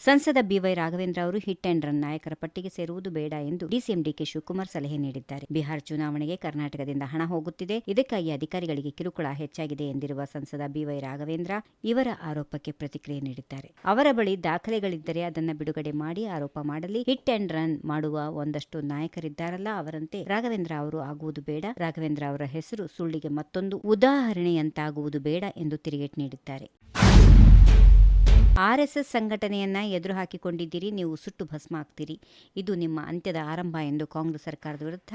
ಸಂಸದ ಬಿವೈ ರಾಘವೇಂದ್ರ ಅವರು hit and run ನಾಯಕರ ಪಟ್ಟಿಗೆ ಸೇರುವುದು ಬೇಡ ಎಂದು ಡಿಸಿಎಂ ಡಿಕೆ ಶಿವಕುಮಾರ್ ಸಲಹೆ ನೀಡಿದ್ದಾರೆ. ಬಿಹಾರ್ ಚುನಾವಣೆಗೆ ಕರ್ನಾಟಕದಿಂದ ಹಣ ಹೋಗುತ್ತಿದೆ. ಇದಕ್ಕಾಗಿ ಅಧಿಕಾರಿಗಳಿಗೆ ಕಿರುಕುಳ ಹೆಚ್ಚಾಗಿದೆ ಎಂದಿರುವ ಸಂಸದ ಬಿವೈ ರಾಘವೇಂದ್ರ ಇವರ ಆರೋಪಕ್ಕೆ ಪ್ರತಿಕ್ರಿಯೆ ನೀಡಿದ್ದಾರೆ. ಅವರ ಬಳಿ ದಾಖಲೆಗಳಿದ್ದರೆ ಅದನ್ನು ಬಿಡುಗಡೆ ಮಾಡಿ ಆರೋಪ ಮಾಡಲಿ. ಹಿಟ್ ಅಂಡ್ ರನ್ ಮಾಡುವ ಒಂದಷ್ಟು ನಾಯಕರಿದ್ದಾರಲ್ಲ ಅವರಂತೆ ರಾಘವೇಂದ್ರ ಅವರು ಆಗುವುದು ಬೇಡ. ರಾಘವೇಂದ್ರ ಅವರ ಹೆಸರು ಸುಳ್ಳಿಗೆ ಮತ್ತೊಂದು ಉದಾಹರಣೆಯಂತಾಗುವುದು ಬೇಡ ಎಂದು ತಿರುಗೇಟು ನೀಡಿದ್ದಾರೆ. ಆರ್ಎಸ್ಎಸ್ ಸಂಘಟನೆಯನ್ನ ಎದುರು ಹಾಕಿಕೊಂಡಿದ್ದೀರಿ ನೀವು ಸುಟ್ಟು ಭಸ್ಮ ಆಗ್ತೀರಿ. ಇದು ನಿಮ್ಮ ಅಂತ್ಯದ ಆರಂಭ ಎಂದು ಕಾಂಗ್ರೆಸ್ ಸರ್ಕಾರದ ವಿರುದ್ಧ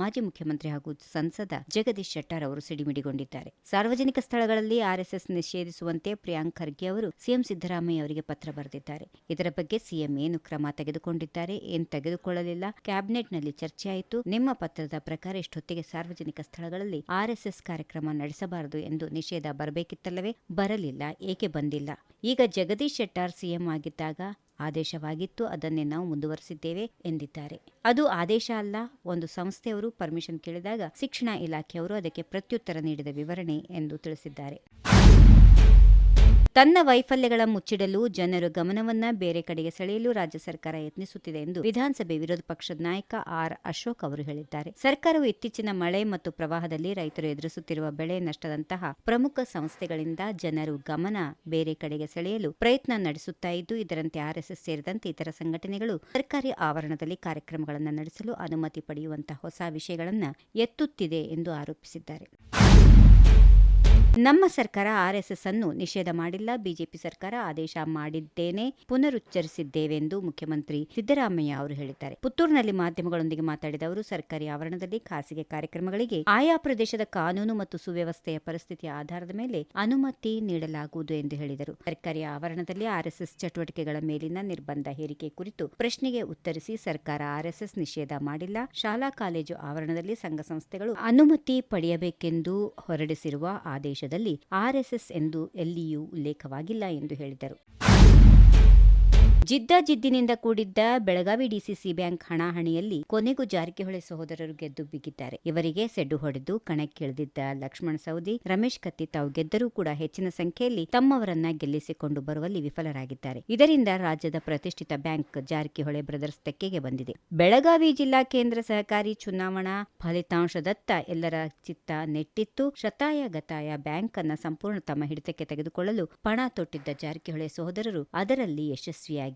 ಮಾಜಿ ಮುಖ್ಯಮಂತ್ರಿ ಹಾಗೂ ಸಂಸದ ಜಗದೀಶ್ ಶೆಟ್ಟರ್ ಅವರು ಸಿಡಿಮಿಡಿಗೊಂಡಿದ್ದಾರೆ. ಸಾರ್ವಜನಿಕ ಸ್ಥಳಗಳಲ್ಲಿ ಆರ್ಎಸ್ಎಸ್ ನಿಷೇಧಿಸುವಂತೆ ಪ್ರಿಯಾಂಕ್ ಖರ್ಗೆ ಅವರು ಸಿಎಂ ಸಿದ್ದರಾಮಯ್ಯ ಅವರಿಗೆ ಪತ್ರ ಬರೆದಿದ್ದಾರೆ. ಇದರ ಬಗ್ಗೆ ಸಿಎಂ ಏನು ಕ್ರಮ ತೆಗೆದುಕೊಂಡಿದ್ದಾರೆ ಏನು ತೆಗೆದುಕೊಳ್ಳಲಿಲ್ಲ, ಕ್ಯಾಬಿನೆಟ್ನಲ್ಲಿ ಚರ್ಚೆಯಾಯಿತು. ನಿಮ್ಮ ಪತ್ರದ ಪ್ರಕಾರ ಇಷ್ಟೊತ್ತಿಗೆ ಸಾರ್ವಜನಿಕ ಸ್ಥಳಗಳಲ್ಲಿ ಆರ್ಎಸ್ಎಸ್ ಕಾರ್ಯಕ್ರಮ ನಡೆಸಬಾರದು ಎಂದು ನಿಷೇಧ ಬರಬೇಕಿತ್ತಲ್ಲವೇ? ಬರಲಿಲ್ಲ, ಏಕೆ ಬಂದಿಲ್ಲ? ಈಗ ಜಗದೀಶ್ ಶೆಟ್ಟಾರ್ ಸಿಎಂ ಆಗಿದ್ದಾಗ ಆದೇಶವಾಗಿತ್ತು. ಅದನ್ನೇ ನಾವು ಮುಂದುವರೆಸಿದ್ದೇವೆ ಎಂದಿದ್ದಾರೆ. ಅದು ಆದೇಶ ಅಲ್ಲ, ಒಂದು ಸಂಸ್ಥೆಯವರು ಪರ್ಮಿಷನ್ ಕೇಳಿದಾಗ ಶಿಕ್ಷಣ ಇಲಾಖೆಯವರು ಅದಕ್ಕೆ ಪ್ರತ್ಯುತ್ತರ ನೀಡಿದ ವಿವರಣೆ ಎಂದು ತಿಳಿಸಿದ್ದಾರೆ. ತನ್ನ ವೈಫಲ್ಯಗಳ ಮುಚ್ಚಿಡಲು ಜನರು ಗಮನವನ್ನ ಬೇರೆ ಕಡೆಗೆ ಸೆಳೆಯಲು ರಾಜ್ಯ ಸರ್ಕಾರ ಯತ್ನಿಸುತ್ತಿದೆ ಎಂದು ವಿಧಾನಸಭೆ ವಿರೋಧ ಪಕ್ಷದ ನಾಯಕ ಆರ್ ಅಶೋಕ್ ಅವರು ಹೇಳಿದ್ದಾರೆ. ಸರ್ಕಾರವು ಇತ್ತೀಚಿನ ಮಳೆ ಮತ್ತು ಪ್ರವಾಹದಲ್ಲಿ ರೈತರು ಎದುರಿಸುತ್ತಿರುವ ಬೆಳೆ ನಷ್ಟದಂತಹ ಪ್ರಮುಖ ಸಂಸ್ಥೆಗಳಿಂದ ಜನರು ಗಮನ ಬೇರೆ ಕಡೆಗೆ ಸೆಳೆಯಲು ಪ್ರಯತ್ನ ನಡೆಸುತ್ತಾ ಇದ್ದು, ಇದರಂತೆ ಆರ್ಎಸ್ಎಸ್ ಸೇರಿದಂತೆ ಇತರ ಸಂಘಟನೆಗಳು ಸರ್ಕಾರಿ ಆವರಣದಲ್ಲಿ ಕಾರ್ಯಕ್ರಮಗಳನ್ನು ನಡೆಸಲು ಅನುಮತಿ ಪಡೆಯುವಂತಹ ಹೊಸ ವಿಷಯಗಳನ್ನು ಎತ್ತುತ್ತಿದೆ ಎಂದು ಆರೋಪಿಸಿದ್ದಾರೆ. ನಮ್ಮ ಸರ್ಕಾರ ಆರ್ಎಸ್ಎಸ್ ಅನ್ನು ನಿಷೇಧ ಮಾಡಿಲ್ಲ. ಬಿಜೆಪಿ ಸರ್ಕಾರ ಆದೇಶ ಮಾಡಿದ್ದೇನೆ ಪುನರುಚ್ಚರಿಸಿದ್ದೇವೆ ಎಂದು ಮುಖ್ಯಮಂತ್ರಿ ಸಿದ್ದರಾಮಯ್ಯ ಅವರು ಹೇಳಿದ್ದಾರೆ. ಪುತ್ತೂರಿನಲ್ಲಿ ಮಾಧ್ಯಮಗಳೊಂದಿಗೆ ಮಾತಾಡಿದ ಅವರು, ಸರ್ಕಾರಿ ಆವರಣದಲ್ಲಿ ಖಾಸಗಿ ಕಾರ್ಯಕ್ರಮಗಳಿಗೆ ಆಯಾ ಪ್ರದೇಶದ ಕಾನೂನು ಮತ್ತು ಸುವ್ಯವಸ್ಥೆಯ ಪರಿಸ್ಥಿತಿಯ ಆಧಾರದ ಮೇಲೆ ಅನುಮತಿ ನೀಡಲಾಗುವುದು ಎಂದು ಹೇಳಿದರು. ಸರ್ಕಾರಿ ಆವರಣದಲ್ಲಿ ಆರ್ಎಸ್ಎಸ್ ಚಟುವಟಿಕೆಗಳ ಮೇಲಿನ ನಿರ್ಬಂಧ ಹೇರಿಕೆ ಕುರಿತು ಪ್ರಶ್ನೆಗೆ ಉತ್ತರಿಸಿ ಸರ್ಕಾರ ಆರ್ಎಸ್ಎಸ್ ನಿಷೇಧ ಮಾಡಿಲ್ಲ. ಶಾಲಾ, ಕಾಲೇಜು ಆವರಣದಲ್ಲಿ ಸಂಘ ಸಂಸ್ಥೆಗಳು ಅನುಮತಿ ಪಡೆಯಬೇಕೆಂದು ಹೊರಡಿಸಿರುವ ಆದೇಶದಲ್ಲಿ ಆರ್ಎಸ್ಎಸ್ ಎಂದು ಎಲ್ಲಿಯೂ ಉಲ್ಲೇಖವಾಗಿಲ್ಲ ಎಂದು ಹೇಳಿದರು. ಜಿದ್ದಾಜಿದ್ದಿನಿಂದ ಕೂಡಿದ್ದ ಬೆಳಗಾವಿ ಡಿಸಿಸಿ ಬ್ಯಾಂಕ್ ಹಣಾಹಣಿಯಲ್ಲಿ ಕೊನೆಗೂ ಜಾರಕಿಹೊಳಿ ಸಹೋದರರು ಗೆದ್ದು ಬಿಗಿದ್ದಾರೆ. ಇವರಿಗೆ ಸೆಡ್ಡು ಹೊಡೆದು ಕಣಕ್ಕಿಳಿದಿದ್ದ ಲಕ್ಷ್ಮಣ ಸೌದಿ ರಮೇಶ್ ಕತ್ತಿ ತಾವು ಗೆದ್ದರೂ ಕೂಡ ಹೆಚ್ಚಿನ ಸಂಖ್ಯೆಯಲ್ಲಿ ತಮ್ಮವರನ್ನ ಗೆಲ್ಲಿಸಿಕೊಂಡು ಬರುವಲ್ಲಿ ವಿಫಲರಾಗಿದ್ದಾರೆ. ಇದರಿಂದ ರಾಜ್ಯದ ಪ್ರತಿಷ್ಠಿತ ಬ್ಯಾಂಕ್ ಜಾರಕಿಹೊಳಿ ಬ್ರದರ್ಸ್ ತೆಕ್ಕೆಗೆ ಬಂದಿದೆ. ಬೆಳಗಾವಿ ಜಿಲ್ಲಾ ಕೇಂದ್ರ ಸಹಕಾರಿ ಚುನಾವಣಾ ಫಲಿತಾಂಶದತ್ತ ಎಲ್ಲರ ಚಿತ್ತ ನೆಟ್ಟಿತ್ತು. ಶತಾಯ ಗತಾಯ ಬ್ಯಾಂಕ್ ಅನ್ನ ಸಂಪೂರ್ಣ ತಮ್ಮ ಹಿಡಿತಕ್ಕೆ ತೆಗೆದುಕೊಳ್ಳಲು ಪಣ ತೊಟ್ಟಿದ್ದ ಜಾರಕಿಹೊಳಿ ಸಹೋದರರು ಅದರಲ್ಲಿ ಯಶಸ್ವಿಯಾಗಿ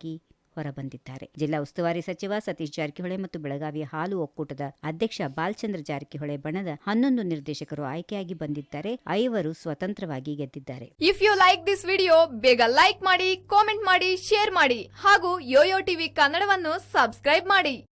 ಹೊರಬಂದಿದ್ದಾರೆ. ಜಿಲ್ಲಾ ಉಸ್ತುವಾರಿ ಸಚಿವ ಸತೀಶ್ ಜಾರಕಿಹೊಳಿ ಮತ್ತು ಬೆಳಗಾವಿಯ ಹಾಲು ಒಕ್ಕೂಟದ ಅಧ್ಯಕ್ಷ ಬಾಲಚಂದ್ರ ಜಾರಕಿಹೊಳಿ ಬಣದ ಹನ್ನೊಂದು ನಿರ್ದೇಶಕರು ಆಯ್ಕೆಯಾಗಿ ಬಂದಿದ್ದಾರೆ. ಐವರು ಸ್ವತಂತ್ರವಾಗಿ ಗೆದ್ದಿದ್ದಾರೆ. If you like this video ಬೇಗ ಲೈಕ್ ಮಾಡಿ ಕಾಮೆಂಟ್ ಮಾಡಿ ಶೇರ್ ಮಾಡಿ ಹಾಗೂ ಯೋಯೋ ಟಿವಿ ಕನ್ನಡವನ್ನು ಸಬ್ಸ್ಕ್ರೈಬ್ ಮಾಡಿ.